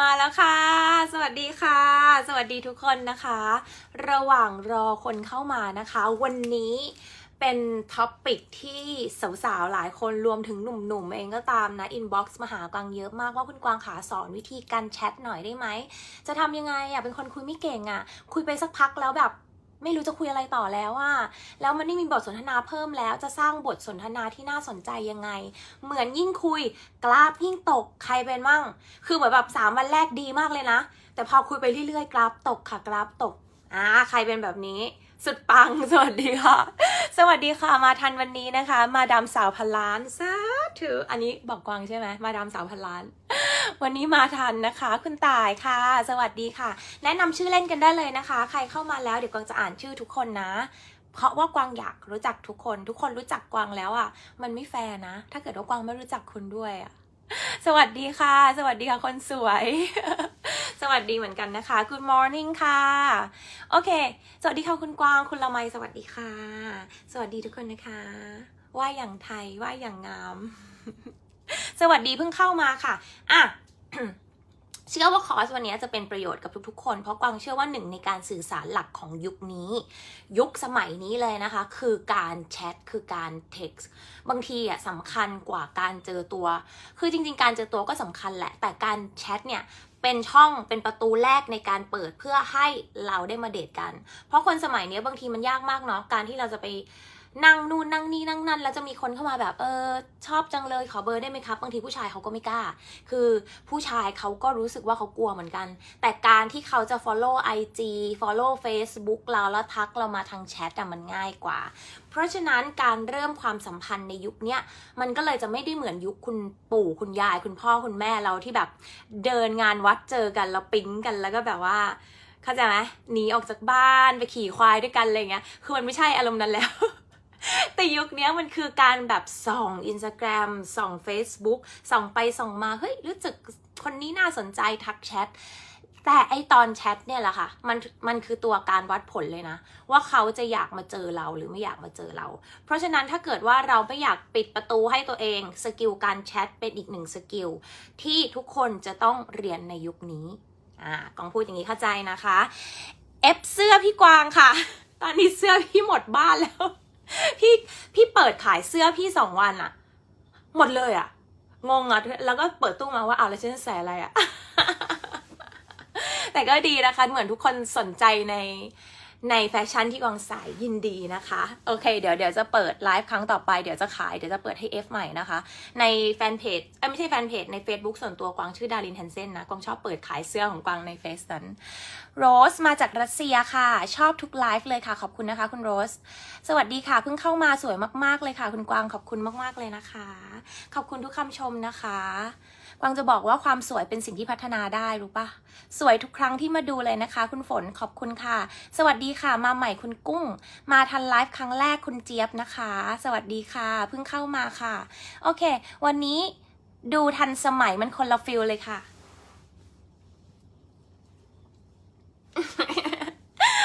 มาแล้วค่ะ สวัสดีค่ะ สวัสดีทุกคนนะคะ ระหว่างรอคนเข้ามานะคะ วันนี้เป็นท็อปปิกที่สาวๆ หลายคนรวมถึงหนุ่มๆ เองก็ตามนะ อินบ็อกซ์มาหากวางเยอะมากว่าคุณกวางขาสอนวิธีการแชทหน่อยได้ไหม จะทำยังไงอะเป็นคนคุยไม่เก่งอะ คุยไปสักพักแล้วแบบ ไม่รู้จะคุยอะไรต่อแล้วอะแล้วมันไม่มีบทสนทนาเพิ่มแล้ว จะสร้างบทสนทนาที่น่าสนใจยังไง เหมือนยิ่งคุย กราฟยิ่งตก ใครเป็นมั่ง คือเหมือนแบบสามวันแรกดีมากเลยนะ แต่พอคุยไปเรื่อยๆ กราฟตกค่ะ กราฟตก อ่า ใครเป็นแบบนี้ สุดปัง สวัสดีค่ะ สวัสดีค่ะ มาทันวันนี้นะคะ มาดามสาวพันล้านสาธุอันนี้บอกกวางใช่ไหม มาดามสาวพันล้าน วันนี้มาทันนะคะ คุณตายค่ะ สวัสดีค่ะ แนะนำชื่อเล่นกันได้เลยนะคะ ใครเข้ามาแล้วเดี๋ยวกวางจะอ่านชื่อทุกคนนะ เพราะว่ากวางอยากรู้จักทุกคน ทุกคนรู้จักกวางแล้วอะ มันไม่แฟร์นะ ถ้าเกิดว่ากวางไม่รู้จักคุณด้วยอะสวัสดีค่ะ สวัสดีค่ะ คนสวย สวัสดีเหมือนกันนะคะ Good morning ค่ะ โอเค สวัสดีค่ะคุณกวาง คุณละไม สวัสดีค่ะ สวัสดีทุกคนนะคะ ว่าอย่างไทย ว่าอย่างงาม สวัสดีเพิ่งเข้ามาค่ะ อะ เชื่อว่าคอร์สวันนี้จะเป็นประโยชน์กับทุกๆ คน เพราะกวางเชื่อว่าหนึ่งในการสื่อสารหลักของยุคนี้ ยุคสมัยนี้เลยนะคะ คือการแชทคือการเท็กซ์บางทีอะสำคัญกว่าการเจอตัว คือจริง ๆ การเจอตัวก็สำคัญแหละ แต่การแชทเนี่ยเป็นช่องเป็นประตูแรกในการเปิดเพื่อให้เราได้มาเดทกัน เพราะคนสมัยนี้บางทีมันยากมากเนาะการที่เราจะไป นั่งนู่นนั่งนี่นั่งนั่นแล้วจะมีคนเข้ามาแบบเออชอบจังเลยขอเบอร์ได้ไหมครับบางทีผู้ชายเขาก็ไม่กล้า คือผู้ชายเขาก็รู้สึกว่าเขากลัวเหมือนกัน แต่การที่เขาจะ follow IG follow Facebook เราแล้วทักเรามาทางแชทอะมันง่ายกว่า เพราะฉะนั้นการเริ่มความสัมพันธ์ในยุคนี้มันก็เลยจะไม่ได้เหมือนยุคคุณปู่คุณยาย คุณพ่อคุณแม่เราที่แบบเดินงานวัดเจอกันแล้วปิ๊งกันแล้วก็แบบว่าเข้าใจไหมหนีออกจากบ้านไปขี่ควายด้วยกันอะไรเงี้ย คือมันไม่ใช่อารมณ์นั้นแล้ว แต่ยุคนี้มันคือการแบบส่องอินสตาแกรมส่อง Facebook ส่องไปส่องมา เฮ้ย รู้สึกคนนี้น่าสนใจทักแชทแต่ไอตอนแชทเนี่ยแหละค่ะมันมันคือตัวการวัดผลเลยนะ ว่าเขาจะอยากมาเจอเราหรือไม่อยากมาเจอเรา เพราะฉะนั้นถ้าเกิดว่าเราไม่อยากปิดประตูให้ตัวเองสกิลการแชทเป็นอีกหนึ่งสกิลที่ทุกคนจะต้องเรียนในยุคนี้อ่ากองพูดอย่างนี้เข้าใจนะคะเอฟเสื้อพี่กวางค่ะ ตอนนี้เสื้อพี่หมดบ้านแล้ว พี่พี่เปิดขายเสื้อพี่สองวันอะหมดเลยอะงงอะแล้วก็เปิดตู้มาว่าเอาแล้วฉันใส่อะไรอะแต่ก็ดีนะคะ เหมือนทุกคนสนใจใน ในแฟชั่นที่กวางใส่ยินดีนะคะ โอเค เดี๋ยวเดี๋ยวจะเปิดไลฟ์ครั้งต่อไปเดี๋ยวจะขายเดี๋ยวจะเปิดให้ F ใหม่นะคะ ในแฟนเพจไม่ใช่แฟนเพจใน Facebook ส่วนตัวกวางชื่อดารินแฮนเซนนะกวางชอบเปิดขายเสื้อของกวางในเฟซนั้นโรสมาจากรัสเซียค่ะ ชอบทุกไลฟ์เลยค่ะ ขอบคุณนะคะคุณโรส สวัสดีค่ะเพิ่งเข้ามาสวยมาก ๆเลยค่ะ คุณกวางขอบคุณมาก ๆเลยนะคะ ขอบคุณทุกคำชมนะคะ วางจะบอกว่าความสวยเป็นสิ่งที่พัฒนาได้รู้ปะสวยทุกครั้งที่มาดูเลยนะคะ คุณฝนขอบคุณค่ะ สวัสดีค่ะ มาใหม่คุณกุ้ง มาทันไลฟ์ครั้งแรกคุณเจี๊ยบนะคะ สวัสดีค่ะ เพิ่งเข้ามาค่ะ โอเค วันนี้ดูทันสมัยมันคนละฟิลเลยค่ะ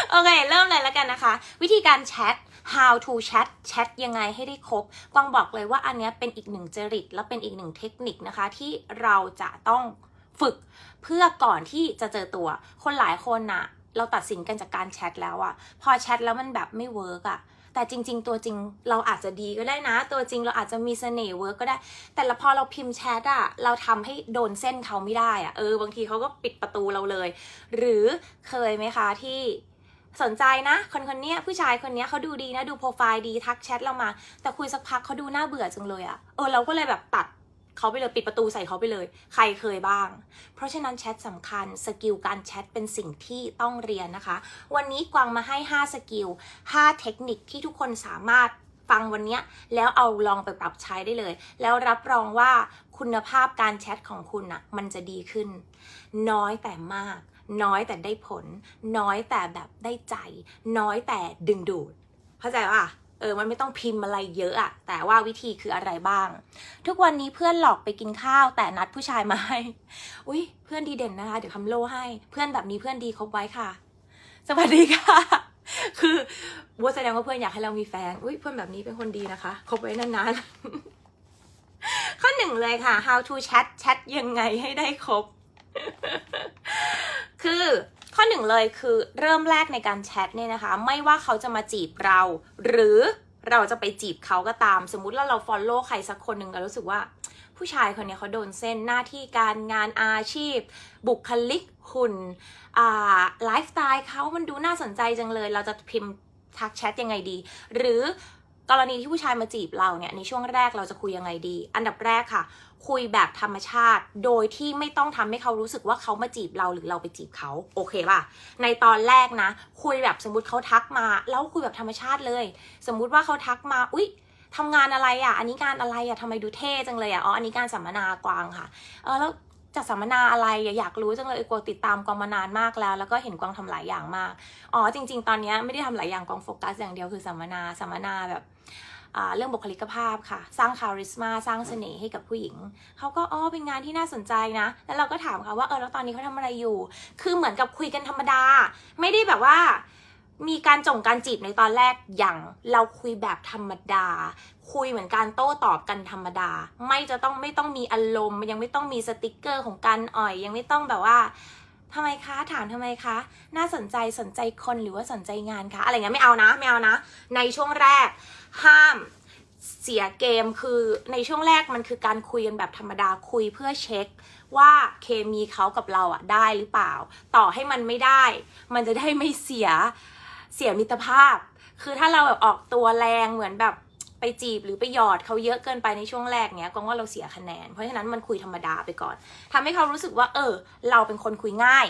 โอเค เริ่มเลยแล้วกันนะคะ วิธีการแชท how to chat แชทยังไงให้ได้ครบกวางบอกเลยว่าอันนี้เป็นอีกหนึ่งจริต และเป็นอีกหนึ่งเทคนิคนะคะ ที่เราจะต้องฝึกเพื่อก่อนที่จะเจอตัว คนหลายคนนะเราตัดสินกันจากการแชทแล้วอะพอแชทแล้วมันแบบไม่เวิร์กอะแต่จริง ๆ ตัวจริงเราอาจจะดีก็ได้นะ ตัวจริงเราอาจจะมีเสน่ห์เวิร์กก็ได้ แต่ละพอเราพิมพ์แชทอะเราทำให้โดนเส้นเขาไม่ได้อะเออบางทีเขาก็ปิดประตูเราเลย หรือเคยไหมคะที่ สนใจนะคนคนนี้ผู้ชายคนนี้เขาดูดีนะดูโปรไฟล์ดีทักแชทเรามา แต่คุยสักพักเขาดูน่าเบื่อจังเลยอะเออเราก็เลยแบบตัดเขาไปเลยปิดประตูใส่เขาไปเลย ใครเคยบ้าง เพราะฉะนั้นแชทสำคัญสกิลการแชทเป็นสิ่งที่ต้องเรียนนะคะ วันนี้กวางมาให้ 5 สกิล 5 เทคนิคที่ทุกคนสามารถฟังวันนี้แล้วเอาลองไปปรับใช้ได้เลย แล้วรับรองว่าคุณภาพการแชทของคุณน่ะมันจะดีขึ้น น้อยแต่มาก น้อยแต่ได้ผล น้อยแต่แบบได้ใจ น้อยแต่ดึงดูด เข้าใจป่ะเออ มันไม่ต้องพิมพ์อะไรเยอะอะแต่ว่าวิธีคืออะไรบ้าง ทุกวันนี้เพื่อนหลอกไปกินข้าว แต่นัดผู้ชายมาให้ อุ้ยเพื่อนดีเด่นนะคะ เดี๋ยวทำโล่ให้ เพื่อนแบบนี้เพื่อนดีคบไว้ค่ะ สวัสดีค่ะ คือว่าแสดงว่าเพื่อนอยากให้เรามีแฟน อุ้ยเพื่อนแบบนี้เป็นคนดีนะคะ คบไว้นานๆ ข้อหนึ่งเลยค่ะ how to chat chat ยังไงให้ได้ครบ คือข้อหนึ่งเลยคือเริ่มแรกในการแชทเนี่ยนะคะ ไม่ว่าเขาจะมาจีบเรา หรือเราจะไปจีบเขาก็ตาม สมมุติว่าเราฟอลโล่ใครสักคนหนึ่งเรารู้สึกว่า ผู้ชายคนนี้เขาโดนเส้นหน้าที่การงานอาชีพ บุคลิกหุ่นไลฟ์สไตล์เขามันดูน่าสนใจจังเลย เราจะพิมพ์ทักแชทยังไงดี หรือ กรณีที่ผู้ชายมาจีบเราเนี่ยในช่วงแรกเราจะคุยยังไงดี อันดับแรกค่ะ คุยแบบธรรมชาติ โดยที่ไม่ต้องทำให้เขารู้สึกว่าเขามาจีบเราหรือเราไปจีบเขาโอเคป่ะ ในตอนแรกนะ คุยแบบสมมติเขาทักมา แล้วคุยแบบธรรมชาติเลย สมมุติว่าเขาทักมาอุ๊ยทำงานอะไรอะ อันนี้งานอะไรอะทำไมดูเท่จังเลยอะ อ๋อ อันนี้การสัมมนากวางค่ะ เออแล้ว จะสัมมนาอะไรอยากรู้จังเลยกวติดตามกวางมานานมากแล้ว แล้วก็เห็นกวางทำหลายอย่างมากอ๋อจริง ๆ ตอนนี้ไม่ได้ทำหลายอย่างกวางโฟกัสอย่างเดียวคือสัมมนาสัมมนาแบบเรื่องบุคลิกภาพค่ะ สร้างคาริสมาสร้างเสน่ห์ให้กับผู้หญิง เขาก็อ๋อเป็นงานที่น่าสนใจนะ แล้วเราก็ถามเขาว่าเออแล้วตอนนี้เขาทำอะไรอยู่ คือเหมือนกับคุยกันธรรมดา ไม่ได้แบบว่ามีการจงการจีบในตอนแรกอย่างเราคุยแบบธรรมดา คุยเหมือนการโต้ตอบกันธรรมดา ไม่จะต้องไม่ต้องมีอารมณ์ ยังไม่ต้องมีสติกเกอร์ของการอ่อย ยังไม่ต้องแบบว่าทำไมคะถามทำไมคะ น่าสนใจสนใจคนหรือว่าสนใจงานคะอะไรเงี้ยไม่เอานะไม่เอานะ ในช่วงแรก ห้ามเสียเกมคือในช่วงแรกมันคือการคุยกันแบบธรรมดาคุยเพื่อเช็คว่าเคมีเขากับเราอะได้หรือเปล่า ต่อให้มันไม่ได้ มันจะได้ไม่เสียเสียมิตรภาพ คือถ้าเราแบบออกตัวแรงเหมือนแบบ ไปจีบหรือไปหยอดเขาเยอะเกินไปในช่วงแรกเนี้ยกองว่าเราเสียคะแนน เพราะฉะนั้นมันคุยธรรมดาไปก่อนทำให้เขารู้สึกว่า เออ เราเป็นคนคุยง่าย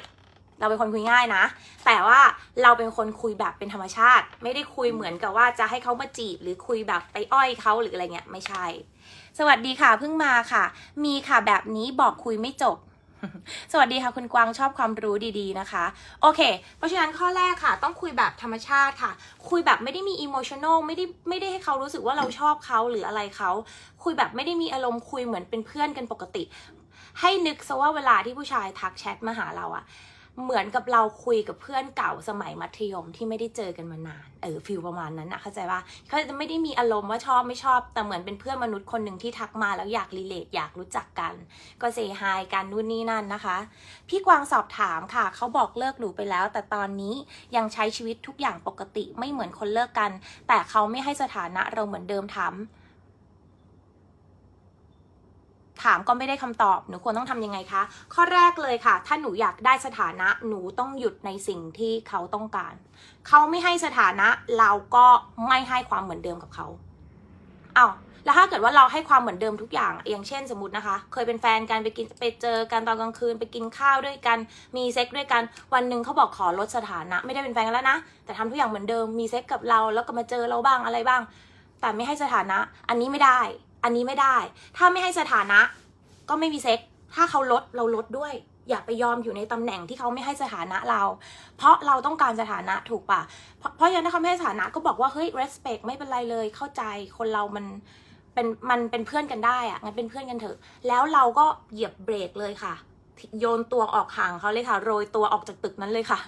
เราเป็นคนคุยง่ายนะ แต่ว่าเราเป็นคนคุยแบบเป็นธรรมชาติ ไม่ได้คุยเหมือนกับว่าจะให้เขามาจีบ หรือคุยแบบไปอ้อยเขาหรืออะไรเงี้ยไม่ใช่ สวัสดีค่ะเพิ่งมาค่ะ มีค่ะแบบนี้บอกคุยไม่จบ สวัสดีค่ะคุณกวางชอบความรู้ดีๆนะคะ โอเค เพราะฉะนั้นข้อแรกค่ะ ต้องคุยแบบธรรมชาติค่ะ คุยแบบไม่ได้มีอิโมชันอลไม่ได้ไม่ได้ให้เขารู้สึกว่าเราชอบเขาหรืออะไรเขาคุยแบบไม่ได้มีอารมณ์คุยเหมือนเป็นเพื่อนกันปกติ ให้นึกซะว่าเวลาที่ผู้ชายทักแชทมาหาเราอะ เหมือนกับเราคุยกับเพื่อนเก่าสมัยมัธยมที่ไม่ได้เจอกันมานาน เออฟิลประมาณนั้นนะเข้าใจว่าเขาจะไม่ได้มีอารมณ์ว่าชอบไม่ชอบ แต่เหมือนเป็นเพื่อนมนุษย์คนหนึ่งที่ทักมาแล้วอยากรีเลทอยากรู้จักกัน ก็เซฮายกันนู่นนี่นั่นนะคะ พี่กวางสอบถามค่ะ เขาบอกเลิกหนูไปแล้ว แต่ตอนนี้ยังใช้ชีวิตทุกอย่างปกติไม่เหมือนคนเลิกกัน แต่เขาไม่ให้สถานะเราเหมือนเดิมถาม ถามก็ไม่ได้คำตอบ หนูควรต้องทำยังไงคะ ข้อแรกเลยค่ะ ถ้าหนูอยากได้สถานะ หนูต้องหยุดในสิ่งที่เขาต้องการ เขาไม่ให้สถานะ เราก็ไม่ให้ความเหมือนเดิมกับเขาเอาวแล้วถ้าเกิดว่าเราให้ความเหมือนเดิมทุกอย่าง อย่างเช่นสมมตินะคะ เคยเป็นแฟนกันไปกินไปเจอกันตอนกลางคืน ไปกินข้าวด้วยกัน มีเซ็กด้วยกัน วันหนึ่งเขาบอกขอลดสถานะ ไม่ได้เป็นแฟนกันแล้วนะ แต่ทำทุกอย่างเหมือนเดิม มีเซ็กกับเรา แล้วก็มาเจอเราบ้างอะไรบ้าง แต่ไม่ให้สถานะ อันนี้ไม่ได้ อันนี้ไม่ได้ ถ้าไม่ให้สถานะ ก็ไม่มีเซ็ก ถ้าเขาลดเราลดด้วย อย่าไปยอมอยู่ในตำแหน่งที่เขาไม่ให้สถานะเรา เพราะเราต้องการสถานะถูกปะเพราะเพราะฉะนั้นถ้าเขาไม่ให้สถานะก็บอกว่าเฮ้ย respect ไม่เป็นไรเลย เข้าใจคนเรามันเป็นมันเป็นเพื่อนกันได้อะงั้นเป็นเพื่อนกันเถอะ แล้วเราก็เหยียบเบรกเลยค่ะ โยนตัวออกห่างเขาเลยค่ะ โรยตัวออกจากตึกนั้นเลยค่ะ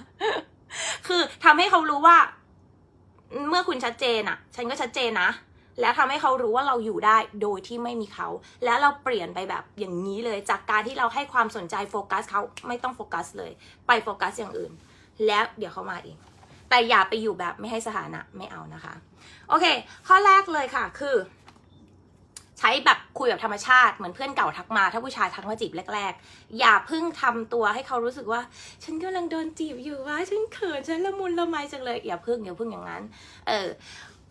คือทำให้เขารู้ว่า เมื่อคุณชัดเจนอะฉันก็ชัดเจนนะ แล้วทำให้เขารู้ว่าเราอยู่ได้โดยที่ไม่มีเขา แล้วเราเปลี่ยนไปแบบอย่างนี้เลย จากการที่เราให้ความสนใจโฟกัสเขาไม่ต้องโฟกัสเลย ไปโฟกัสอย่างอื่น แล้วเดี๋ยวเขามาเองแต่อย่าไปอยู่แบบไม่ให้สถานะไม่เอานะคะ โอเค ข้อแรกเลยค่ะคือ ใช้แบบคุยแบบธรรมชาติเหมือนเพื่อนเก่าทักมา ถ้าผู้ชายทักมาจีบแรก ๆ อย่าเพิ่งทำตัวให้เขารู้สึกว่า ฉันกำลังโดนจีบอยู่ว่าฉันเขินฉันละมุนละไมจังเลยอย่าเพิ่งอย่าเพิ่งอย่างนั้น เออ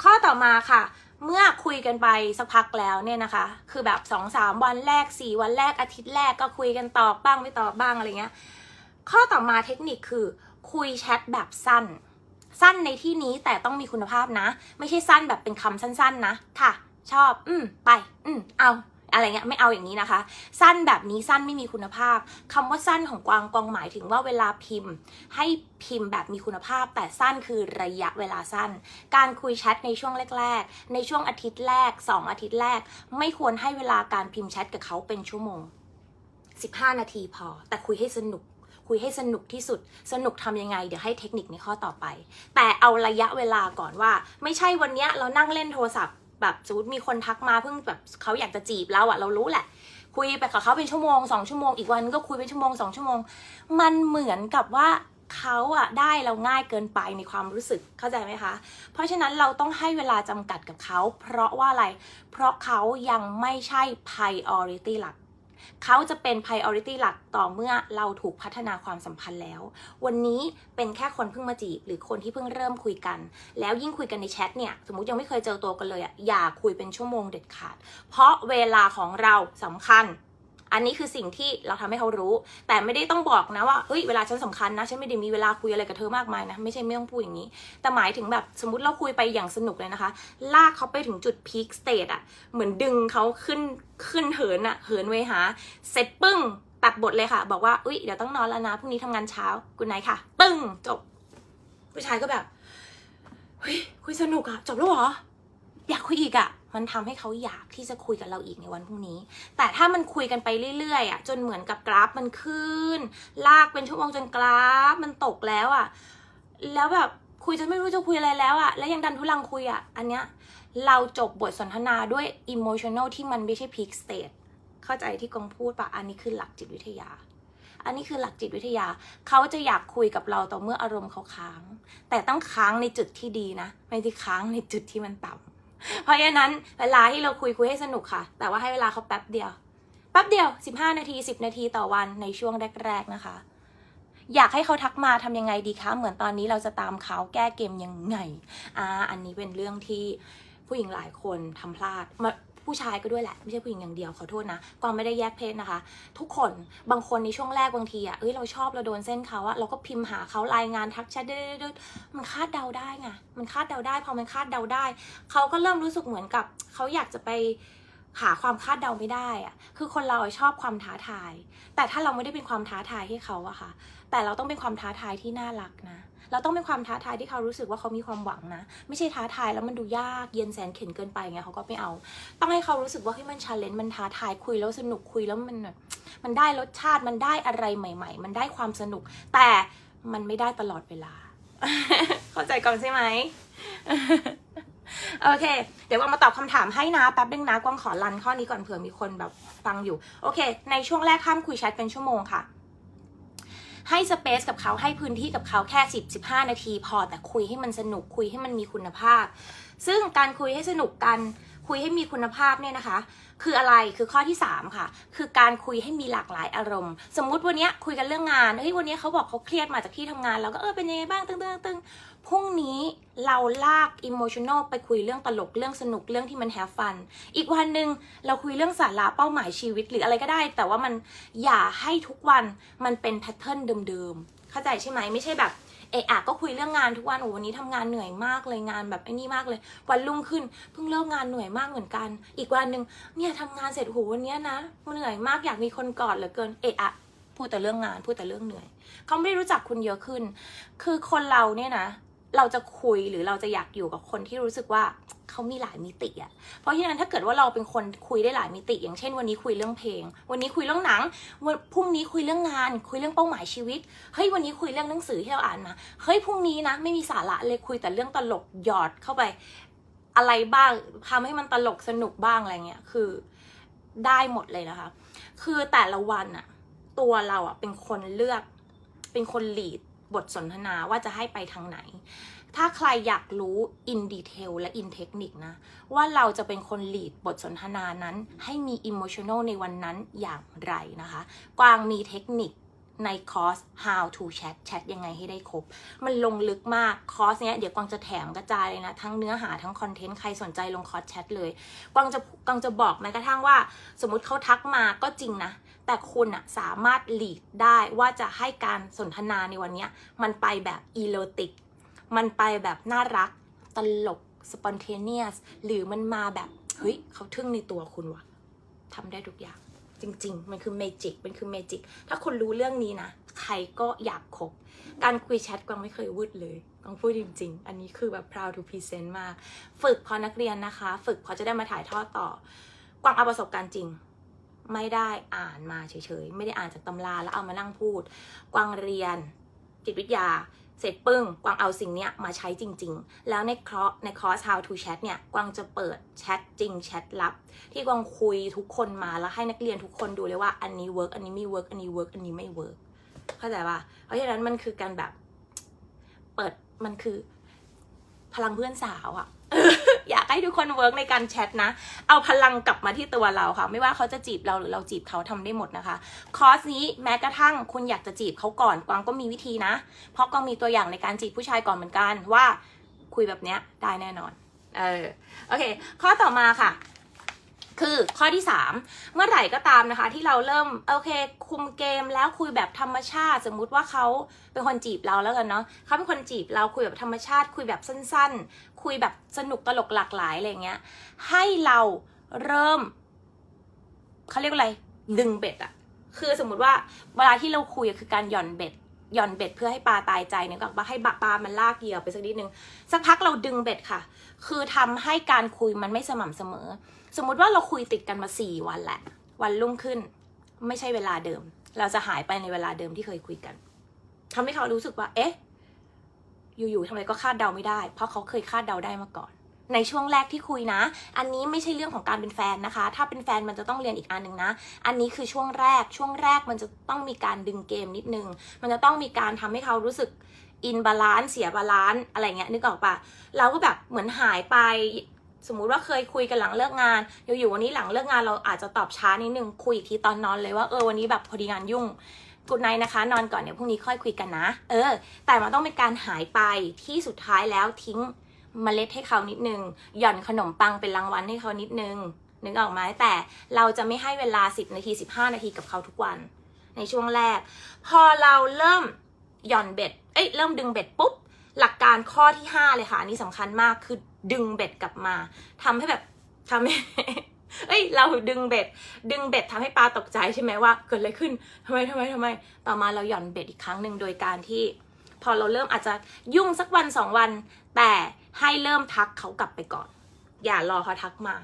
ข้อต่อมาค่ะ เมื่อคุยกันไปสักพักแล้วเนี่ยนะคะ คือแบบสองสามวันแรกสี่วันแรกอาทิตย์แรกก็คุยกันตอบบ้างไม่ตอบบ้างอะไรเงี้ย ข้อต่อมาเทคนิคคือคุยแชทแบบสั้น สั้นในที่นี้แต่ต้องมีคุณภาพนะ ไม่ใช่สั้นแบบเป็นคำสั้นๆนะ ค่ะ ชอบ อืมไป อืมเอา อะไรเงี้ยไม่เอาอย่างนี้นะคะ สั้นแบบนี้สั้นไม่มีคุณภาพคำว่าสั้นของกวางกวางหมายถึงว่าเวลาพิมพ์ ให้พิมพ์แบบมีคุณภาพ แต่สั้นคือระยะเวลาสั้น การคุยแชทในช่วงแรก ๆ ในช่วงอาทิตย์แรก 2 อาทิตย์แรก ไม่ควรให้เวลาการพิมพ์แชทกับเขาเป็นชั่วโมง 15 นาทีพอ แต่คุยให้สนุกคุยให้สนุกที่สุด สนุกทำยังไง เดี๋ยวให้เทคนิคในข้อต่อไป แต่เอาระยะเวลาก่อนว่า ไม่ใช่วันเนี้ยเรานั่งเล่นโทรศัพท์ แบบสมมติมีคนทักมาเพิ่งแบบเขาอยากจะจีบเราอะเรารู้แหละ คุยไปกับเขาเป็นชั่วโมงสองชั่วโมงอีกวันก็คุยเป็นชั่วโมงสองชั่วโมง มันเหมือนกับว่าเขาอะได้เราง่ายเกินไปในความรู้สึกเข้าใจไหมคะ เพราะฉะนั้นเราต้องให้เวลาจำกัดกับเขา เพราะว่าอะไร เพราะเขายังไม่ใช่ priority หลัก เขาจะเป็น priority หลักต่อเมื่อเราถูกพัฒนาความสัมพันธ์แล้ว วันนี้เป็นแค่คนเพิ่งมาจีบ หรือคนที่เพิ่งเริ่มคุยกัน แล้วยิ่งคุยกันในแชทเนี่ย สมมติยังไม่เคยเจอตัวกันเลยอะอย่าคุยเป็นชั่วโมงเด็ดขาด เพราะเวลาของเราสำคัญ อันนี้คือสิ่งที่เราทำให้เขารู้ แต่ไม่ได้ต้องบอกนะว่าเฮ้ยเวลาฉันสำคัญนะฉันไม่ได้มีเวลาคุยอะไรกับเธอมากมายนะไม่ใช่ไม่ต้องพูดอย่างนี้ แต่หมายถึงแบบสมมติเราคุยไปอย่างสนุกเลยนะคะ ลากเขาไปถึงจุดพีคสเต e อะเหมือนดึงเขาขึ้นขึ้นเหินอะเหินไวหา เสร็จปึ้งตัดบทเลยค่ะ บอกว่าอุ้ยเดี๋ยวต้องนอนแล้วนะพรุ่งนี้ทำงานเช้ากุนไนค่ะ ปึ้งจบ ผู้ชายก็แบบเฮ้ยคุยสนุกอะจบแล้วเหรอ อยากคุยอีกอะมันทำให้เขาอยากที่จะคุยกับเราอีกในวันพรุ่งนี้ แต่ถ้ามันคุยกันไปเรื่อยๆอะจนเหมือนกับกราฟมันขึ้น ลากเป็นชั่วโมงจนกราฟมันตกแล้วอะแล้วแบบคุยจนไม่รู้จะคุยอะไรแล้วอะแล้วยังดันทุลังคุยอะอันเนี้ยเราจบบทสนทนาด้วยอิโมชัน a l ที่มันไม่ใช่พีคสเต e เข้าใจที่กองพูดปะอันนี้คือหลักจิตวิทยาอันนี้คือหลักจิตวิทยา เขาจะอยากคุยกับเราต่อเมื่ออารมณ์เขาค้าง แต่ต้องค้างในจุดที่ดีนะ ไม่ได้ค้างในจุดที่มันต่ำ เพราะฉะนั้นเวลาที่เราคุยคุยให้สนุกค่ะ แต่ว่าให้เวลาเขาแป๊บเดียวแป๊บเดียว 15 นาที 10 นาทีต่อวันในช่วงแรก ๆนะคะ อยากให้เขาทักมาทำยังไงดีคะ เหมือนตอนนี้เราจะตามเขาแก้เกมยังไงอ่าอันนี้เป็นเรื่องที่ผู้หญิงหลายคนทำพลาด ผู้ชายก็ด้วยแหละ ไม่ใช่ผู้หญิงอย่างเดียวขอโทษนะกวางไม่ได้แยกเพศนะคะ ทุกคนบางคนในช่วงแรกบางทีอะเอ้ยเราชอบเราโดนเส้นเขาอะเราก็พิมพ์หาเขารายงานทักแชทเด้อๆมันคาดเดาได้ไงมันคาดเดาได้พอมันคาดเดาได้เขาก็เริ่มรู้สึกเหมือนกับเขาอยากจะไปหาความคาดเดาไม่ได้อะคือคนเราชอบความท้าทาย แต่ถ้าเราไม่ได้เป็นความท้าทายให้เขาอะค่ะ แต่เราต้องเป็นความท้าทายที่น่ารักนะ เราต้องเป็นความท้าทายที่เขารู้สึกว่าเขามีความหวังนะ ไม่ใช่ท้าทายแล้วมันดูยากเย็นแสนเข็นเกินไปไงเขาก็ไม่เอา ต้องให้เขารู้สึกว่าให้มันชาเลนจ์มันท้าทายคุยแล้วสนุกคุยแล้วมันมันได้รสชาติมันได้อะไรใหม่ ๆ มันได้ความสนุก แต่มันไม่ได้ตลอดเวลา เข้าใจก่อนใช่ไหมโอเค เดี๋ยวกวางมาตอบคำถามให้นะ แป๊บนึงนะกวางขอรันข้อนี้ก่อนเผื่อมีคนแบบฟังอยู่ โอเค ในช่วงแรกห้ามคุยแชทเป็นชั่วโมงค่ะ ให้สเปซกับเขาให้พื้นที่กับเขาแค่ 10 15 นาที พอแต่คุยให้มันสนุกคุยให้มันมีคุณภาพ ซึ่งการคุยให้สนุกกันคุยให้มีคุณภาพเนี่ยนะคะ คืออะไรคือข้อที่ 3 ค่ะ คือการคุยให้มีหลากหลายอารมณ์ สมมุติวันเนี้ยคุยกันเรื่องงานเฮ้ยวันเนี้ยเขาบอกเขาเครียดมาจากที่ทำงาน แล้วก็เออเป็นยังไงบ้างตึงตึงตึ้ง พรุ่งนี้เราลากอิโมชัน a l ไปคุยเรื่องตลกเรื่องสนุกเรื่องที่มันแฮฟฟัน อีกวันหนึ่งเราคุยเรื่องสาระเป้าหมายชีวิตหรืออะไรก็ได้ แต่ว่ามันอย่าให้ทุกวันมันเป็นแพทเทิร์นเดิมๆ เข้าใจใช่ไหมไม่ใช่แบบเอะอะก็คุยเรื่องงานทุกวันโอ้วันนี้ทำงานเหนื่อยมากเลยงานแบบไอ้นี่มากเลย วันรุ่งขึ้นเพิ่งเลิกงานเหนื่อยมากเหมือนกัน อีกวันหนึ่งเนี่ยทำงานเสร็จโหวันนี้นะเหนื่อยมากอยากมีคนกอดเหลือเกินเอะอะพูดแต่เรื่องงานพูดแต่เรื่องเหนื่อย เขาไม่ได้รู้จักคุณเยอะขึ้น คือคนเราเนี่ยนะ เราจะคุยหรือเราจะอยากอยู่กับคนที่รู้สึกว่าเขามีหลายมิติอะเพราะฉะนั้นถ้าเกิดว่าเราเป็นคนคุยได้หลายมิติ อย่างเช่น วันนี้คุยเรื่องเพลง วันนี้คุยเรื่องหนัง วันพรุ่งนี้คุยเรื่องงาน คุยเรื่องเป้าหมายชีวิต เฮ้ยวันนี้คุยเรื่องหนังสือที่เราอ่านมา เฮ้ยพรุ่งนี้นะไม่มีสาระเลยคุยแต่เรื่องตลกหยอดเข้าไป อะไรบ้างทำให้มันตลกสนุกบ้างอะไรเงี้ย คือได้หมดเลยนะคะ คือแต่ละวันอะตัวเราอะเป็นคนเลือก เป็นคนลีด บทสนทนาว่าจะให้ไปทางไหน ถ้าใครอยากรู้ in detail และ in เทคนิคนะ ว่าเราจะเป็นคนลีดบทสนทนานั้น ให้มี emotional ในวันนั้นอย่างไรนะคะ กวางมีเทคนิคในคอร์ส how to chat chat ยังไงให้ได้ครบ มันลงลึกมาก คอร์สเนี้ยเดี๋ยวกวางจะแถมกระจายเลยนะ ทั้งเนื้อหาทั้งคอนเทนต์ ใครสนใจลงคอร์สแชทเลย กวางจะกวางจะบอกแม้กระทั่งว่า สมมติเขาทักมาก็จริงนะ แต่คุณอะสามารถหลีดได้ว่าจะให้การสนทนาในวันนี้มันไปแบบอีโรติก มันไปแบบน่ารัก ตลก spontaneous หรือมันมาแบบ เฮ้ย เขาทึ่งในตัวคุณวะทำได้ทุกอย่าง จริง ๆ มันคือเมจิกมันคือเมจิกถ้าคุณรู้เรื่องนี้นะ ใครก็อยากคบ การคุยแชทกวางไม่เคยวืดเลยกวางพูดจริง ๆ อันนี้คือแบบ proud to present มาก ฝึกพอนักเรียนนะคะ ฝึกพอจะได้มาถ่ายทอดต่อกวางเอาประสบการณ์จริง ไม่ได้อ่านมาเฉยๆ ไม่ได้อ่านจากตำราแล้วเอามานั่งพูด กวางเรียน จิตวิทยา เสร็จปึ้ง กวางเอาสิ่งเนี้ยมาใช้จริง ๆ แล้วในคอร์สในคอร์ส how to chat เนี่ย กวางจะเปิดแชทจริงแชทลับ ที่กวางคุยทุกคนมาแล้วให้นักเรียนทุกคนดูเลยว่าอันนี้เวิร์กอันนี้ไม่เวิร์กอันนี้เวิร์กอันนี้ไม่เวิร์กเข้าใจปะเพราะฉะนั้นมันคือการแบบเปิดมันคือพลังเพื่อนสาวอะ อยากให้ทุกคนเวิร์กในการแชทนะ เอาพลังกลับมาที่ตัวเราค่ะ ไม่ว่าเขาจะจีบเราหรือเราจีบเขาทำได้หมดนะคะ คอร์สนี้แม้กระทั่งคุณอยากจะจีบเขาก่อนกวางก็มีวิธีนะ เพราะกวางมีตัวอย่างในการจีบผู้ชายก่อนเหมือนกันว่าคุยแบบเนี้ยได้แน่นอน เออ โอเค ข้อต่อมาค่ะ คือข้อที่ 3 เมื่อไหร่ก็ตามนะคะ ที่เราเริ่มโอเค คุมเกมแล้วคุยแบบธรรมชาติ สมมุติว่าเขาเป็นคนจีบเราแล้วกันเนาะเขาเป็นคนจีบเราคุยแบบธรรมชาติ คุยแบบสั้นๆ คุยแบบสนุกตลกหลากหลายอะไรเงี้ยให้เราเริ่มเขาเรียกว่าอะไรดึงเบ็ดอะคือสมมุติว่าเวลาที่เราคุยคือการหย่อนเบ็ดหย่อนเบ็ดเพื่อให้ปลาตายใจเนี่ยก็ว่าให้ปลามันลากเหยื่อไปสักนิดนึงสักพักเราดึงเบ็ดค่ะ คือทำให้การคุยมันไม่สม่ำเสมอ สมมุติว่าเราคุยติดกันมาสี่วันแหละ วันรุ่งขึ้น ไม่ใช่เวลาเดิม เราจะหายไปในเวลาเดิมที่เคยคุยกันทำให้เขารู้สึกว่า เอ๊ะ อยู่ๆทำไมก็คาดเดาไม่ได้ เพราะเขาเคยคาดเดาได้มาก่อน ในช่วงแรกที่คุยนะ อันนี้ไม่ใช่เรื่องของการเป็นแฟนนะคะ ถ้าเป็นแฟนมันจะต้องเรียนอีกอันหนึ่งนะ อันนี้คือช่วงแรก ช่วงแรกมันจะต้องมีการดึงเกมนิดนึง มันจะต้องมีการทำให้เขารู้สึกอินบาลานซ์เสียบาลานซ์อะไรเงี้ยนึกออกปะเราก็แบบเหมือนหายไป สมมุติว่าเคยคุยกันหลังเลิกงานอยู่ๆวันนี้หลังเลิกงานเราอาจจะตอบช้านิดนึงคุยอีกทีตอนนอนเลยว่าเออวันนี้แบบพอดีงานยุ่งกุดไนนะคะ นอนก่อนเดี๋ยวพรุ่งนี้ค่อยคุยกันนะ เออ แต่มันต้องเป็นการหายไปที่สุดท้ายแล้วทิ้งเมล็ดให้เขานิดนึง หย่อนขนมปังเป็นรางวัลให้เขานิดนึงนึกออกไหมแต่เราจะไม่ให้เวลา 10 นาที 15 นาทีกับเขาทุกวัน ในช่วงแรก พอเราเริ่มหย่อนเบ็ด เอ้ยเริ่มดึงเบ็ดปุ๊บ หลักการข้อที่ 5 เลยค่ะ อันนี้สำคัญมากคือ ดึงเบ็ดกลับมาทำให้แบบทำให้เอ้ย เราดึงเบ็ด ดึงเบ็ดทำให้ปลาตกใจใช่ไหมว่าเกิดอะไรขึ้นทำไมทำไมทำไม ต่อมาเราหย่อนเบ็ดอีกครั้งหนึ่งโดยการที่ พอเราเริ่มอาจจะยุ่งสักวันสองวัน แต่ให้เริ่มทักเขากลับไปก่อน อย่ารอเขาทักมา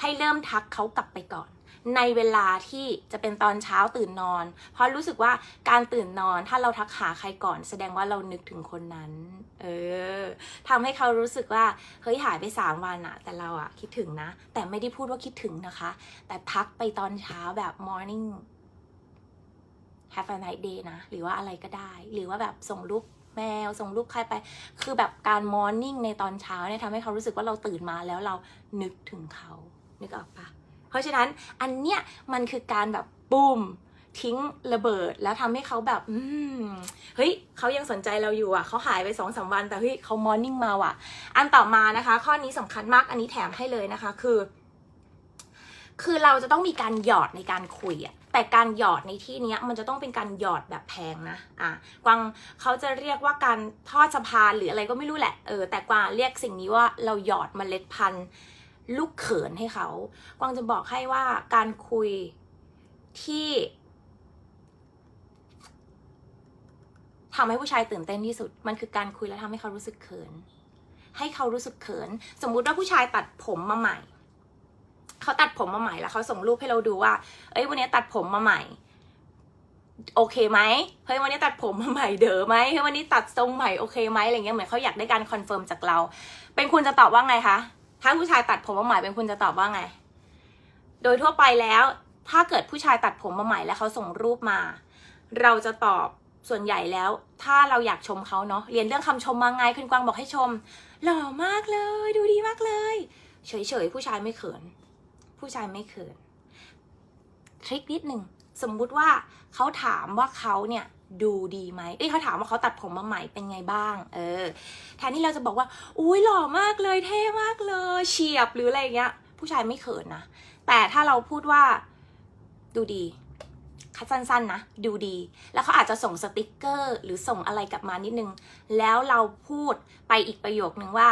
ให้เริ่มทักเขากลับไปก่อน ในเวลาที่จะเป็นตอนเช้าตื่นนอน เพราะรู้สึกว่าการตื่นนอนถ้าเราทักหาใครก่อน แสดงว่าเรานึกถึงคนนั้น เออทำให้เขารู้สึกว่าเฮ้ยหายไปสามวันอะแต่เราอะคิดถึงนะ แต่ไม่ได้พูดว่าคิดถึงนะคะ แต่ทักไปตอนเช้าแบบ morning have a nice day นะ หรือว่าอะไรก็ได้ หรือว่าแบบส่งรูปแมว ส่งรูปใครไป คือแบบการ morning ในตอนเช้าเนี่ยทำให้เขารู้สึกว่าเราตื่นมาแล้วเรานึกถึงเขา นึกออกปะ ราะฉะนั้นอันเนี้ยมันคือการแบบปุ้มทิ้งระเบิดแล้วทำให้เขาแบบอืมเฮ้ยเขายังสนใจเราอยู่อะเขาหายไปสองสามวันแต่เฮ้ยเขา morning มาว่ะ อันต่อมานะคะ ข้อนี้สำคัญมากอันนี้แถมให้เลยนะคะคือ คือเราจะต้องมีการหยอดในการคุยอะแต่การหยอดในที่เนี้ยมันจะต้องเป็นการหยอดแบบแพงนะอะกวางเขาจะเรียกว่าการทอดสะพานหรืออะไรก็ไม่รู้แหละเออแต่กวางเรียกสิ่งนี้ว่าเราหยอดเมล็ดพันธุ์ ลูกเขินให้เขา กวางจะบอกให้ว่าการคุยที่ทำให้ผู้ชายตื่นเต้นที่สุด มันคือการคุยแล้วทำให้เขารู้สึกเขิน ให้เขารู้สึกเขิน สมมุติว่าผู้ชายตัดผมมาใหม่ เขาตัดผมมาใหม่แล้วเขาส่งรูปให้เราดูว่า เอ้ยวันนี้ตัดผมมาใหม่ โอเคไหมเฮ้ยวันนี้ตัดผมมาใหม่เด้อไหมเฮ้ยวันนี้ตัดทรงใหม่โอเคไหมอะไรเงี้ยเหมือนเขาอยากได้การคอนเฟิร์มจากเรา เป็นคุณจะตอบว่าไงคะ ถ้าผู้ชายตัดผมมาใหม่เป็นคุณจะตอบว่าไง โดยทั่วไปแล้ว ถ้าเกิดผู้ชายตัดผมมาใหม่แล้วเขาส่งรูปมา เราจะตอบส่วนใหญ่แล้ว ถ้าเราอยากชมเขาเนาะเรียนเรื่องคำชมมาไงคุณกวางบอกให้ชม หล่อมากเลย ดูดีมากเลย เฉยๆผู้ชายไม่เขิน ผู้ชายไม่เขินทริคนิดหนึ่งสมมุติว่าเขาถามว่าเขาเนี่ย ดูดีไหมเอ้ยเขาถามว่าเขาตัดผมมาใหม่เป็นไงบ้าง เออแทนที่เราจะบอกว่า อุ้ยหล่อมากเลยเท่มากเลย เฉียบหรืออะไรอย่างเงี้ย ผู้ชายไม่เขินนะ แต่ถ้าเราพูดว่าดูดีคัดสั้นๆนะ ดูดี แล้วเขาอาจจะส่งสติกเกอร์ หรือส่งอะไรกลับมานิดนึง แล้วเราพูดไปอีกประโยคนึงว่า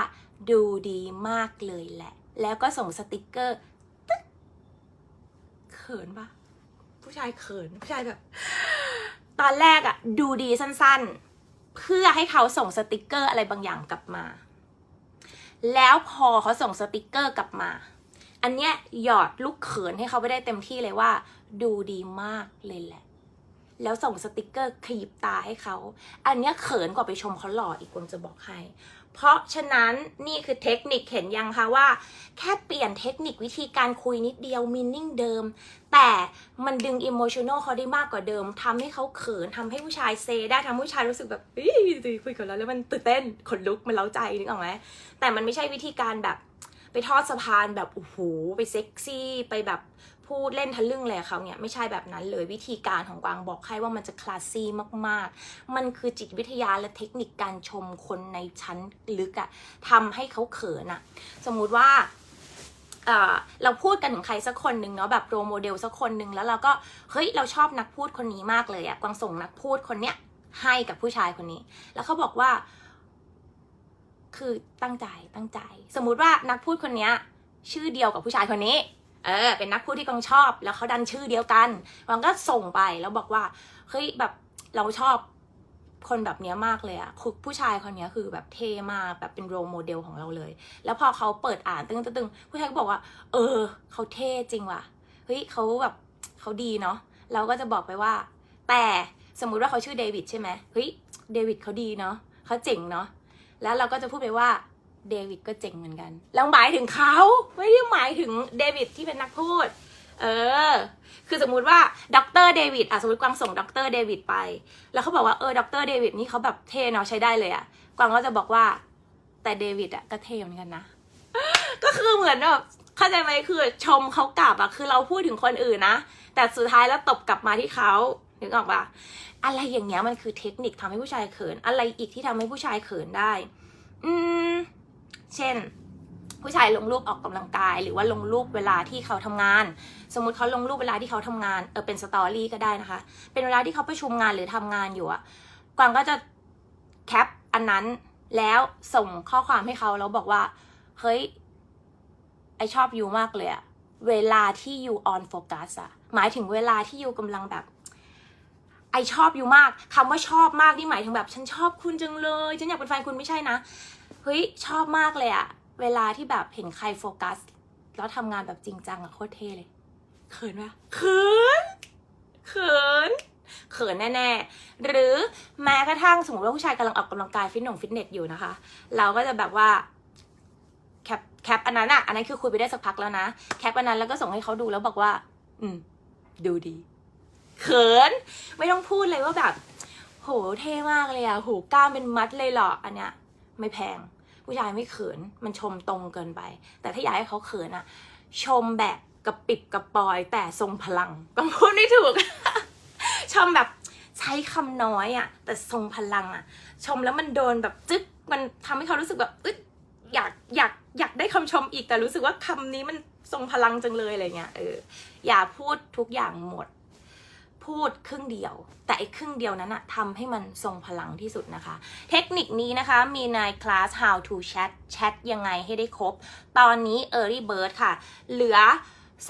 ดูดีมากเลยแหละ แล้วก็ส่งสติกเกอร์ตึ๊กเขินปะผู้ชายเขินผู้ชายแบบ ตอนแรกอะดูดีสั้นๆ เพื่อให้เขาส่งสติกเกอร์อะไรบางอย่างกลับมา แล้วพอเขาส่งสติกเกอร์กลับมา อันเนี้ยหยอดลูกเขินให้เขาไปได้เต็มที่เลยว่า ดูดีมากเลยแหละ แล้วส่งสติกเกอร์ขยิบตาให้เขา อันเนี้ยเขินกว่าไปชมเขาหล่ออีกคนจะบอกให้ เพราะฉะนั้นนี่คือเทคนิคเห็นยังคะว่า แค่เปลี่ยนเทคนิควิธีการคุยนิดเดียวมินนิ่งเดิม แต่มันดึงอิโมชัน a ลเขาได้มากกว่าเดิมทำให้เขาเขินทำให้ผู้ชายเซได้ทำให้ผู้ชายรู้สึกแบบเฮ้ยคุยกับเราแล้วมันตื่นเต้นขนลุกมันเล้าใจนึกออกไหมแต่มันไม่ใช่วิธีการแบบไปทอดสะพานแบบโอ้โหไปเซ็กซี่ไปแบบ พูดเล่นทะลึ่งอะไรเขาเนี่ยไม่ใช่แบบนั้นเลยวิธีการของกวางบอกให้ว่ามันจะคลาสซี่มากๆ มันคือจิตวิทยาและเทคนิคการชมคนในชั้นลึกอะทำให้เขาเขินอะสมมุติว่าเอ่อเราพูดกันถึงใครสักคนหนึ่งเนาะแบบโรโมเดลสักคนหนึ่งแล้วเราก็เฮ้ยเราชอบนักพูดคนนี้มากเลยอะกวางส่งนักพูดคนเนี้ยให้กับผู้ชายคนนี้ แล้วเขาบอกว่า คือตั้งใจตั้งใจ สมมุติว่านักพูดคนเนี้ย ชื่อเดียวกับผู้ชายคนนี้ เออ เป็นนักพูดที่กองชอบ แล้วเขาดันชื่อเดียวกันกองก็ส่งไปแล้วบอกว่าเฮ้ยแบบเราชอบคนแบบนี้มากเลยอะคือผู้ชายคนนี้คือแบบเท่มากแบบเป็นโรโมเดลของเราเลย แล้วพอเขาเปิดอ่านตึ้งตึ้งตึ้งผู้ชายก็บอกว่า เออ เขาเท่จริงว่ะ เฮ้ยเขาแบบเขาดีเนาะ เราก็จะบอกไปว่า แต่สมมุติว่าเขาชื่อเดวิดใช่ไหมเฮ้ย เดวิดเขาดีเนาะเขาเจ๋งเนาะ แล้วเราก็จะพูดไปว่า เดวิดก็เจ๋งเหมือนกัน แล้วหมายถึงเขาไม่ได้หมายถึงเดวิดที่เป็นนักพูด เออ คือสมมุติว่าด็อกเตอร์เดวิดอะสมมติกวางส่งด็อกเตอร์เดวิดไป แล้วเขาบอกว่าเออด็อกเตอร์เดวิดนี่เขาแบบเท่เนาะใช้ได้เลยอะกวางก็จะบอกว่าแต่เดวิดอะก็เท่เหมือนกันนะ ก็คือเหมือนแบบเข้าใจไหมคือชมเขากลับอะคือเราพูดถึงคนอื่นนะ แต่สุดท้ายแล้วตบกลับมาที่เขานึกออกปะอะไรอย่างเงี้ยมันคือเทคนิคทำให้ผู้ชายเขิน อะไรอีกที่ทำให้ผู้ชายเขินได้ อืม เช่น ผู้ชายลงรูปออกกำลังกาย หรือว่าลงรูปเวลาที่เขาทำงาน สมมุติเขาลงรูปเวลาที่เขาทำงานเออเป็นสตอรี่ก็ได้นะคะ เป็นเวลาที่เขาประชุมงานหรือทำงานอยู่อะกวางก็จะแคปอันนั้นแล้วส่งข้อความให้เขาแล้วบอกว่า เฮ้ย ไอชอบยูมากเลยอะเวลาที่ยูออนโฟกัสอะหมายถึงเวลาที่ยูกำลังแบบ ไอชอบยูมากคำว่าชอบมากนี่หมายถึงแบบ ฉันชอบคุณจังเลย ฉันอยากเป็นแฟนคุณไม่ใช่นะ เฮ้ยชอบมากเลยอะเวลาที่แบบเห็นใครโฟกัส แล้วทำงานแบบจริงจังอะโคตรเท่เลยเขินปะเขินเขินเขินแน่ๆ หรือแม้กระทั่งสมมติว่าผู้ชายกำลังออกกำลังกายฟิตหนงฟิตเนสอยู่นะคะ เราก็จะแบบว่าแคปแคปอันนั้นอะอันนั้นคือคุยไปได้สักพักแล้วนะ แคปอันนั้นแล้วก็ส่งให้เขาดูแล้วบอกว่า อืม ดูดี เขิน ไม่ต้องพูดเลยว่าแบบ โหเท่มากเลยอะโหกล้ามเป็นมัดเลยเหรอ อันเนี้ย ไม่แพง ผู้ชายไม่เขินมันชมตรงเกินไป แต่ถ้าอยากให้เขาเขินอะชมแบบกระปิบกระปอยแต่ทรงพลังก็พูดไม่ถูก ชมแบบใช้คำน้อยอะแต่ทรงพลังอะชมแล้วมันโดนแบบจึ๊กมันทำให้เขารู้สึกแบบอึดอยากอยากอยากได้คำชมอีกแต่รู้สึกว่าคำนี้มันทรงพลังจังเลยอะไรเงี้ยเอออย่าพูดทุกอย่างหมด พูดครึ่งเดียว แต่ไอ้ครึ่งเดียวนั้นอะทำให้มันทรงพลังที่สุดนะคะ เทคนิคนี้นะคะมีในคลาส how to chat แชทยังไงให้ได้ครบ ตอนนี้ early bird ค่ะ เหลือ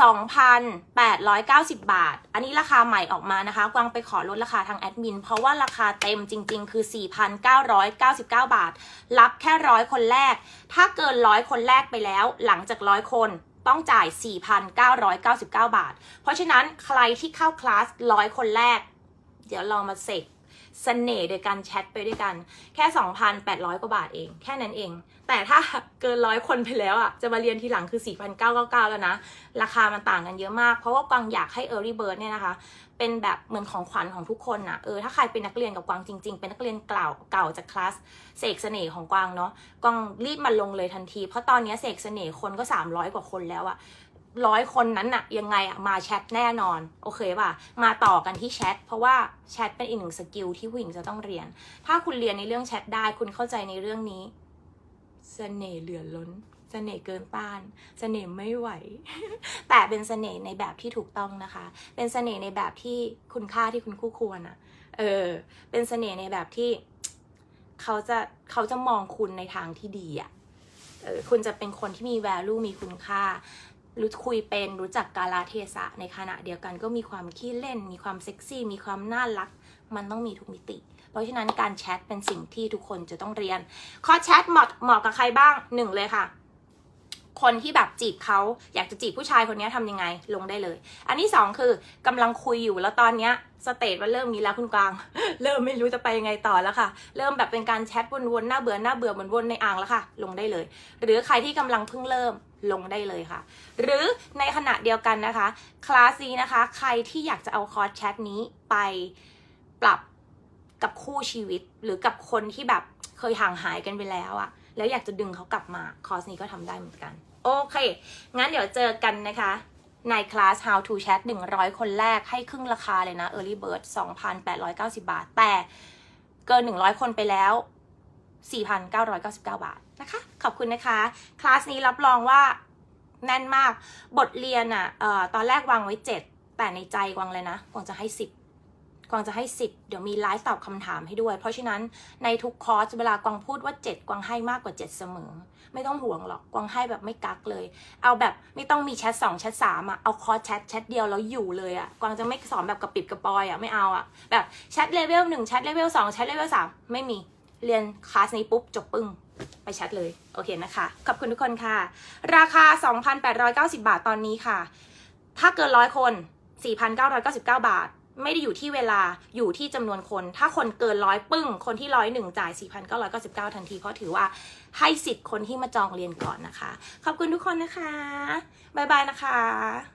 2,890 บาท อันนี้ราคาใหม่ออกมานะคะ กวางไปขอลดราคาทางแอดมิน เพราะว่าราคาเต็มจริง ๆ คือ 4,999 บาท รับแค่ร้อยคนแรก ถ้าเกินร้อยคนแรกไปแล้ว หลังจากร้อยคน ต้องจ่าย 4,999 บาท เพราะฉะนั้นใครที่เข้าคลาสร้อยคนแรก เดี๋ยวลองมาเสกเสน่ห์โดยการแชทไปด้วยกัน แค่ 2,800 กว่าบาทเอง แค่นั้นเอง แต่ถ้าเกินร้อยคนไปแล้วอะจะมาเรียนทีหลังคือ 4,999 แล้วนะ ราคามันต่างกันเยอะมาก เพราะว่ากวางอยากให้ Early Bird เนี่ยนะคะ เป็นแบบเหมือนของขวัญของทุกคนนะเออถ้าใครเป็นนักเรียนกับกวางจริง ๆ เป็นนักเรียนเก่าเก่าจากคลาสเสกเสน่ห์ของกวางเนาะกวางรีบมาลงเลยทันที เพราะตอนนี้เสกเสน่ห์คนก็ 300 กว่าคนแล้วอะร้อยคนนั้นอะยังไงอะมาแชทแน่นอน โอเคป่ะ มาต่อกันที่แชทเพราะว่าแชทเป็นอีกหนึ่งสกิลที่ผู้หญิงจะต้องเรียน ถ้าคุณเรียนในเรื่องแชทได้คุณเข้าใจในเรื่องนี้ เสน่ห์เหลือล้นเสน่ห์เกินต้านเสน่ห์ไม่ไหว แต่เป็นเสน่ห์ในแบบที่ถูกต้องนะคะ เป็นเสน่ห์ในแบบที่คุณค่าที่คุณคู่ควรอะเออ เป็นเสน่ห์ในแบบที่เขาจะเขาจะมองคุณในทางที่ดีอะเออคุณจะเป็นคนที่มี value มีคุณค่ารู้คุยเป็นรู้จักกาลเทศะในขณะเดียวกันก็มีความขี้เล่น มีความเซ็กซี่ มีความน่ารัก มันต้องมีทุกมิติ เพราะฉะนั้นการแชทเป็นสิ่งที่ทุกคนจะต้องเรียนข้อแชทเหมาะเหมาะกับใครบ้างหนึ่งเลยค่ะ คนที่แบบจีบเขาอยากจะจีบผู้ชายคนนี้ทำยังไงลงได้เลย อันที่สองคือกำลังคุยอยู่แล้วตอนเนี้ยสเตจมันเริ่มมีแล้วคุณกวาง เริ่มไม่รู้จะไปยังไงต่อแล้วค่ะ เริ่มแบบเป็นการแชทวนๆหน้าเบื่อหน้าเบื่อเหมือนวนในอ่างแล้วค่ะ ลงได้เลย หรือใครที่กำลังเพิ่งเริ่มลงได้เลยค่ะ หรือในขณะเดียวกันนะคะคลาสนี้นะคะ ใครที่อยากจะเอาคอร์สแชทนี้ไปปรับ กับคู่ชีวิตหรือกับคนที่แบบเคยห่างหายกันไปแล้วอะแล้วอยากจะดึงเขากลับมาคอร์สนี้ก็ทำได้เหมือนกัน โอเค งั้นเดี๋ยวเจอกันนะคะในคลาส How to Chat 100 คนแรกให้ครึ่งราคาเลยนะ Early Bird 2,890 บาท แต่เกิน 100 คนไปแล้ว 4,999 บาทนะคะ ขอบคุณนะคะ คลาสนี้รับรองว่าแน่นมาก บทเรียนอะ่ะตอนแรกวางไว้ 7 แต่ในใจวางเลยนะวางจะให้ 10 กวางจะให้10เดี๋ยวมีไลฟ์ตอบคำถามให้ด้วย เพราะฉะนั้นในทุกคอร์สเวลากวางพูดว่า 7 กวางให้มากกว่า 7 เสมอ ไม่ต้องห่วงหรอกกวางให้แบบไม่กักเลย เอาแบบไม่ต้องมีแชทสองแชทสามอะเอาคอร์สแชทแชทเดียวแล้วอยู่เลยอะกวางจะไม่สอนแบบกระปิบกระปอยอะไม่เอาอะแบบแชทเลเวลหนึ่งแชทเลเวลสองแชทเลเวลสามไม่มีเรียนคลาสนี้ปุ๊บจบปึ้งไปแชทเลย โอเคนะคะ ขอบคุณทุกคนค่ะ ราคา 2,890 บาทตอนนี้ค่ะ ถ้าเกินร้อยคน 4,999 บาท ไม่ได้อยู่ที่เวลาอยู่ที่จำนวนคน ถ้าคนเกินร้อยปึ้ง คนที่ร้อยหนึ่งจ่าย 4,999 ทันที เพราะถือว่าให้สิทธิ์คนที่มาจองเรียนก่อนนะคะ ขอบคุณทุกคนนะคะ บ๊ายบายนะคะ